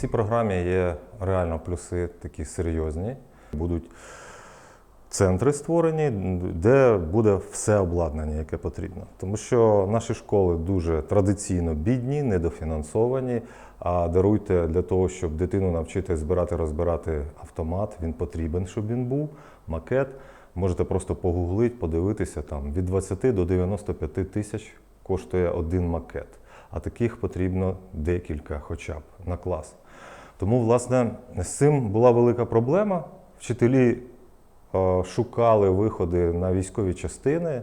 цій програмі є реально плюси такі серйозні. Будуть центри створені, де буде все обладнання, яке потрібно. Тому що наші школи дуже традиційно бідні, недофінансовані. А даруйте для того, щоб дитину навчити збирати, розбирати автомат, він потрібен, щоб він був, макет. Можете просто погуглити, подивитися там від 20 до 95 тисяч коштує один макет. А таких потрібно декілька, хоча б на клас. Тому, власне, з цим була велика проблема. Вчителі е, шукали виходи на військові частини, е,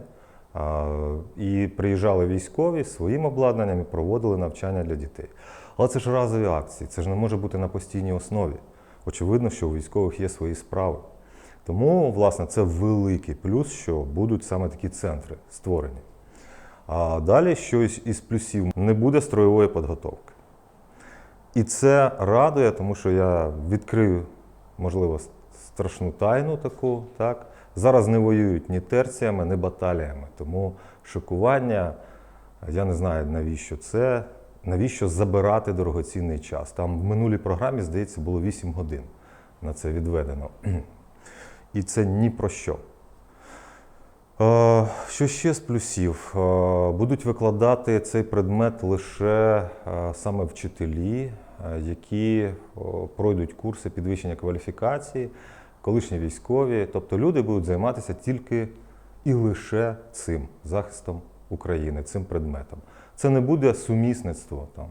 і приїжджали військові своїм обладнанням і проводили навчання для дітей. Але це ж разові акції, це ж не може бути на постійній основі. Очевидно, що у військових є свої справи. Тому, власне, це великий плюс, що будуть саме такі центри створені. А далі щось із плюсів не буде строєвої підготовки. І це радує, тому що я відкрию, можливо, страшну тайну таку. Так? Зараз не воюють ні терціями, ні баталіями. Тому шокування, я не знаю, навіщо це, навіщо забирати дорогоцінний час. Там в минулій програмі, здається, було 8 годин на це відведено. І це ні про що. Е, Що ще з плюсів? Е, Будуть викладати цей предмет лише е, саме вчителі, які пройдуть курси підвищення кваліфікації, колишні військові. Тобто люди будуть займатися тільки і лише цим захистом України, цим предметом. Це не буде сумісництво там,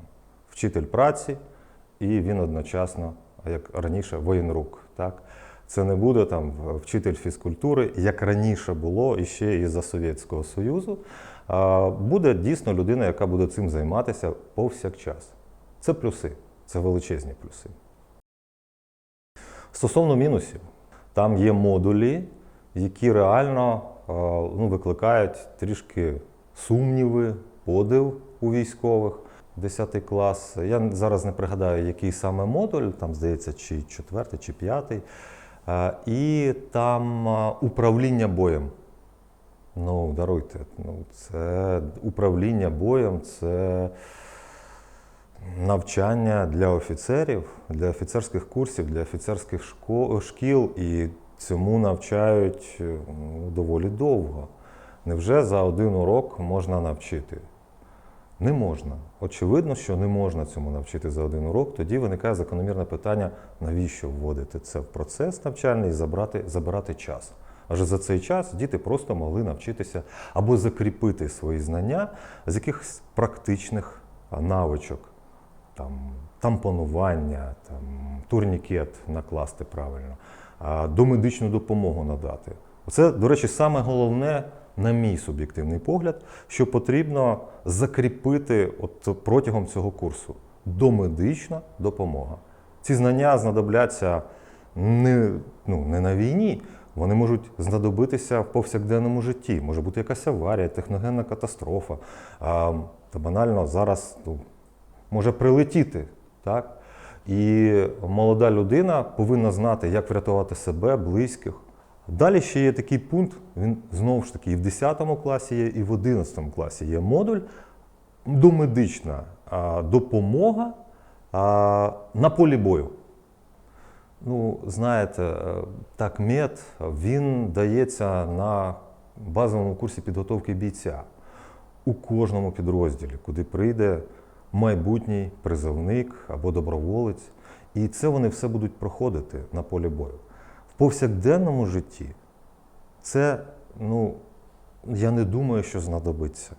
вчитель праці, і він одночасно, як раніше, воєнрук. Так? Це не буде там вчитель фізкультури, як раніше було і ще і за Совєтського Союзу. Буде дійсно людина, яка буде цим займатися повсякчас. Це плюси, це величезні плюси. Стосовно мінусів, там є модулі, які реально ну, викликають трішки сумніви, подив у військових. 10 клас. Я зараз не пригадаю, який саме модуль, там здається, чи 4, чи 5. І там управління боєм. Ну, даруйте, ну, це управління боєм, це навчання для офіцерів, для офіцерських курсів, для офіцерських шко- шкіл, і цьому навчають ну, доволі довго. Невже за один урок можна навчити? Не можна. Очевидно, що не можна цьому навчити за один урок. Тоді виникає закономірне питання, навіщо вводити це в процес навчальний і забрати, забирати час. Адже за цей час діти просто могли навчитися або закріпити свої знання з якихось практичних навичок, там, тампонування, там, турнікет накласти правильно, домедичну допомогу надати. Це, до речі, саме головне, на мій суб'єктивний погляд, що потрібно закріпити от протягом цього курсу домедична допомога. Ці знання знадобляться не, ну, не на війні, вони можуть знадобитися в повсякденному житті. Може бути якась аварія, техногенна катастрофа. А, та банально зараз ну, може прилетіти. Так? І молода людина повинна знати, як врятувати себе, близьких. Далі ще є такий пункт, він знову ж таки і в 10 класі є, і в 11 класі є модуль домедична допомога на полі бою. Ну, знаєте, е, так, мед він дається на базовому курсі підготовки бійця у кожному підрозділі, куди прийде майбутній призовник або доброволець. І це вони все будуть проходити на полі бою. Повсякденному житті це, ну, я не думаю, що знадобиться.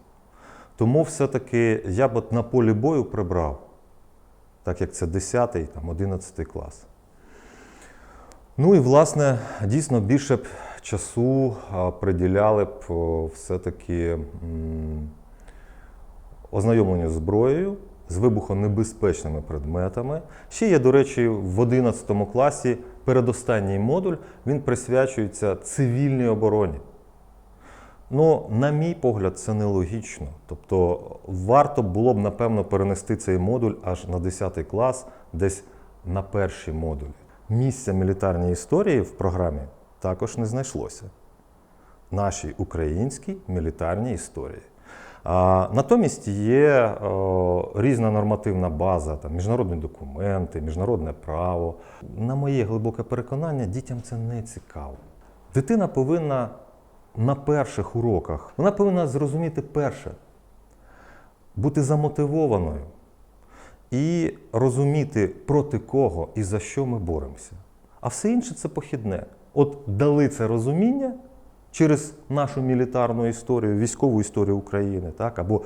Тому все-таки я б на полі бою прибрав, так як це 10, там, 11 клас. Ну і власне дійсно більше б часу приділяли б все-таки ознайомленню з зброєю, з вибухонебезпечними предметами. Ще є, до речі, в 11 класі передостанній модуль він присвячується цивільній обороні. Ну, на мій погляд, це нелогічно. Тобто, варто було б, напевно, перенести цей модуль аж на 10 клас, десь на перші модулі. Місця мілітарній історії в програмі також не знайшлося. Нашій українській мілітарній історії. Натомість є різна нормативна база, там, міжнародні документи, міжнародне право. На моє глибоке переконання, дітям це не цікаво. Дитина повинна на перших уроках, вона повинна зрозуміти перше, бути замотивованою і розуміти, проти кого і за що ми боремося. А все інше це похідне. От дали це розуміння через нашу мілітарну історію, військову історію України, так, або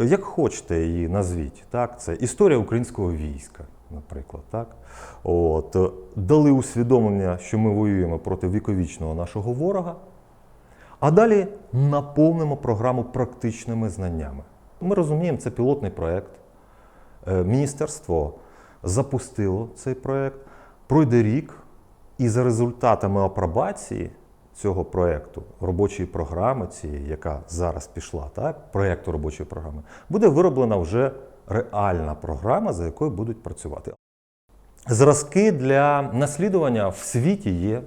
е, як хочете її назвіть. Так, це історія українського війська, наприклад. Так. От, е, дали усвідомлення, що ми воюємо проти віковічного нашого ворога. А далі наповнимо програму практичними знаннями. Ми розуміємо, це пілотний проєкт. Е, Міністерство запустило цей проєкт, пройде рік, і за результатами апробації цього проєкту, робочої програми, цієї, яка зараз пішла, так, проєкту робочої програми, буде вироблена вже реальна програма, за якою будуть працювати. Зразки для наслідування в світі є.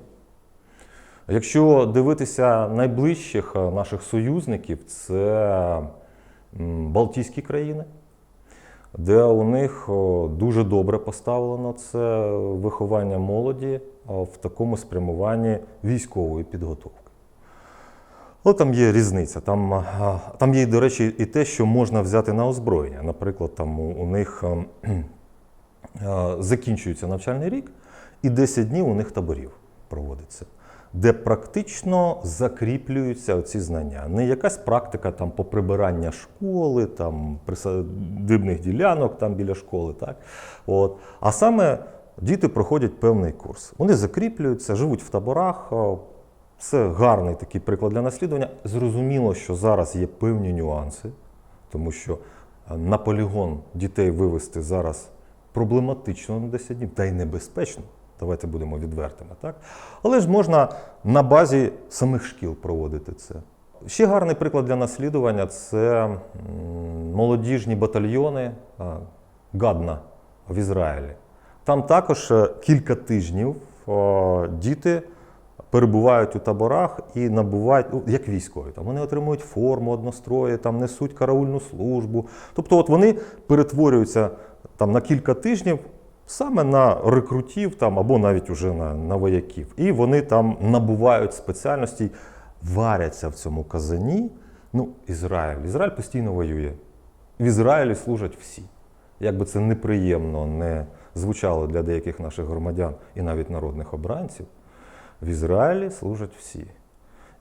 Якщо дивитися найближчих е, наших союзників, це Балтійські країни, де у них дуже добре поставлено це виховання молоді в такому спрямуванні військової підготовки. От там є різниця. Там, там є, до речі, і те, що можна взяти на озброєння. Наприклад, там у, них закінчується навчальний рік, і 10 днів у них таборів проводиться, де практично закріплюються ці знання. Не якась практика там поприбирання школи, там присадибних ділянок там біля школи, так? От. а саме діти проходять певний курс. Вони закріплюються, живуть в таборах. Це гарний такий приклад для наслідування. Зрозуміло, що зараз є певні нюанси, тому що е, на полігон дітей вивести зараз проблематично на 10 днів, та й небезпечно. Давайте будемо відвертими, так? Але ж можна на базі самих шкіл проводити це. Ще гарний приклад для наслідування це молодіжні батальйони а, Гадна в Ізраїлі. Там також е, кілька тижнів діти перебувають у таборах і набувають, ну, як військові. Там вони отримують форму однострої, там несуть караульну службу. Тобто, от вони перетворюються там на кілька тижнів саме на рекрутів там, або навіть уже на, на вояків. І вони там набувають спеціальностей, варяться в цьому казані. Ну, Ізраїль. Ізраїль постійно воює. В Ізраїлі служать всі. Як би це неприємно не звучало для деяких наших громадян і навіть народних обранців, в Ізраїлі служать всі.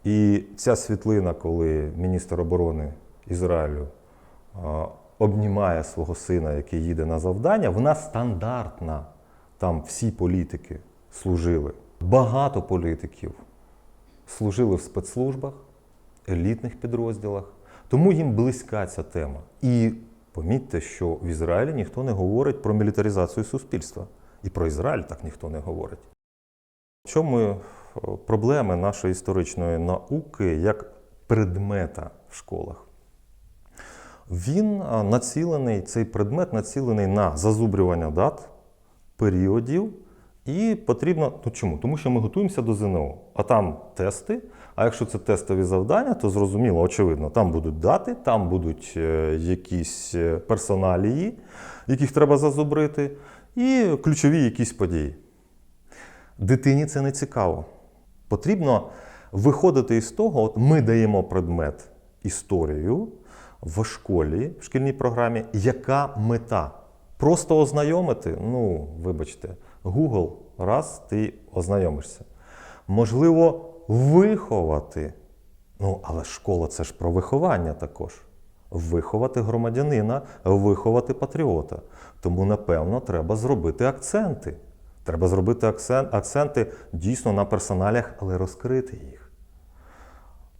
І ця світлина, коли міністр оборони Ізраїлю обнімає свого сина, який їде на завдання, вона стандартна. Там всі політики служили. Багато політиків служили в спецслужбах, елітних підрозділах. Тому їм близька ця тема. І помітьте, що в Ізраїлі ніхто не говорить про мілітаризацію суспільства. І про Ізраїль так ніхто не говорить. В чому е, проблеми нашої історичної науки як предмета в школах? Він націлений, цей предмет націлений на зазубрювання дат, періодів. І потрібно, ну чому? Тому що ми готуємося до ЗНО, а там тести. А якщо це тестові завдання, то зрозуміло, очевидно, там будуть дати, там будуть е, якісь е, персоналії, яких треба зазубрити, і ключові якісь події. Дитині це не цікаво. Потрібно виходити із того, от ми даємо предмет історію в школі, в шкільній програмі, яка мета? Просто ознайомити, ну, вибачте, Google, раз ти ознайомишся. Можливо, виховати. Ну, але школа це ж про виховання також. Виховати громадянина, виховати патріота. Тому, напевно, треба зробити акценти. Треба зробити акцент, акценти дійсно на персоналях, але розкрити їх.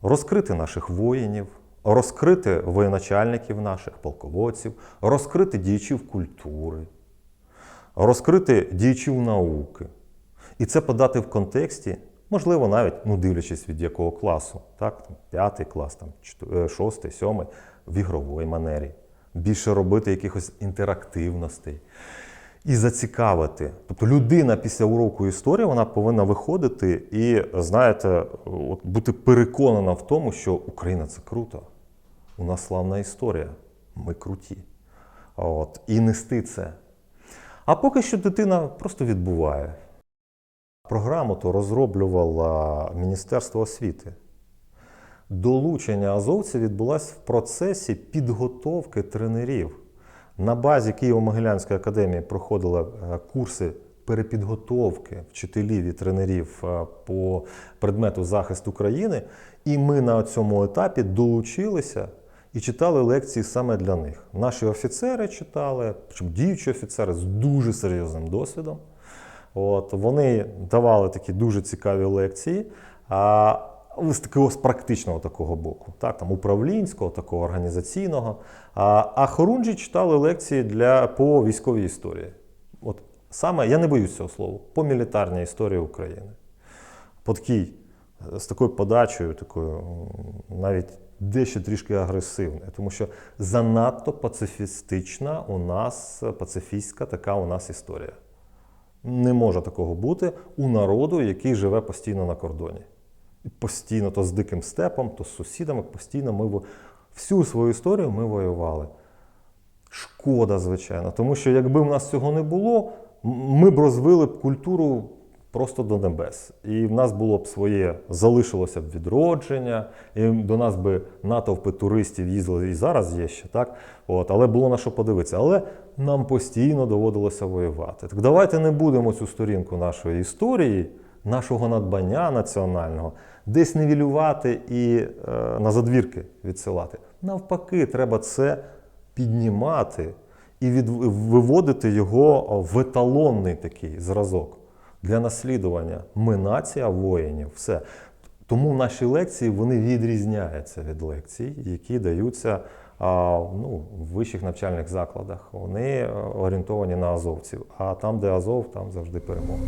Розкрити наших воїнів, розкрити воєначальників наших, полководців, розкрити діячів культури, розкрити діячів науки. І це подати в контексті, можливо, навіть ну, дивлячись від якого класу, так, п'ятий клас, там, е, шостий, сьомий, в ігровій манері. Більше робити якихось інтерактивностей і зацікавити. Тобто людина після уроку історії вона повинна виходити і, знаєте, от бути переконана в тому, що Україна це круто. У нас славна історія. Ми круті. От. І нести це. А поки що дитина просто відбуває. Програму то розроблювало Міністерство освіти. Долучення азовців відбулось в процесі підготовки тренерів. На базі Києво-Могилянської академії проходили е, курси перепідготовки вчителів і тренерів е, по предмету захист України. І ми на цьому етапі долучилися і читали лекції саме для них. Наші офіцери читали, діючі офіцери з дуже серйозним досвідом. От, вони давали такі дуже цікаві лекції. А, з такого з практичного такого боку, так, там управлінського, такого організаційного. А, а хорунжі читали лекції для, по військовій історії. От саме, я не боюсь цього слова, по мілітарній історії України. По такій, з такою подачею, такою навіть дещо трішки агресивною, тому що занадто пацифістична у нас, пацифістська така у нас історія. Не може такого бути у народу, який живе постійно на кордоні. Постійно, то з диким степом, то з сусідами, постійно ми во- всю свою історію ми воювали. Шкода, звичайно, тому що якби в нас цього не було, ми б розвили б культуру просто до небес. І в нас було б своє, залишилося б відродження, і до нас би натовпи туристів їздили, і зараз є ще, так? От, але було на що подивитися. Але нам постійно доводилося воювати. Так давайте не будемо цю сторінку нашої історії, нашого надбання національного десь нівелювати і е, на задвірки відсилати. Навпаки, треба це піднімати і від, виводити його в еталонний такий зразок для наслідування. Ми нація воїнів, все. Тому наші лекції вони відрізняються від лекцій, які даються а, ну, в вищих навчальних закладах. Вони е, орієнтовані на азовців. А там, де Азов, там завжди перемога.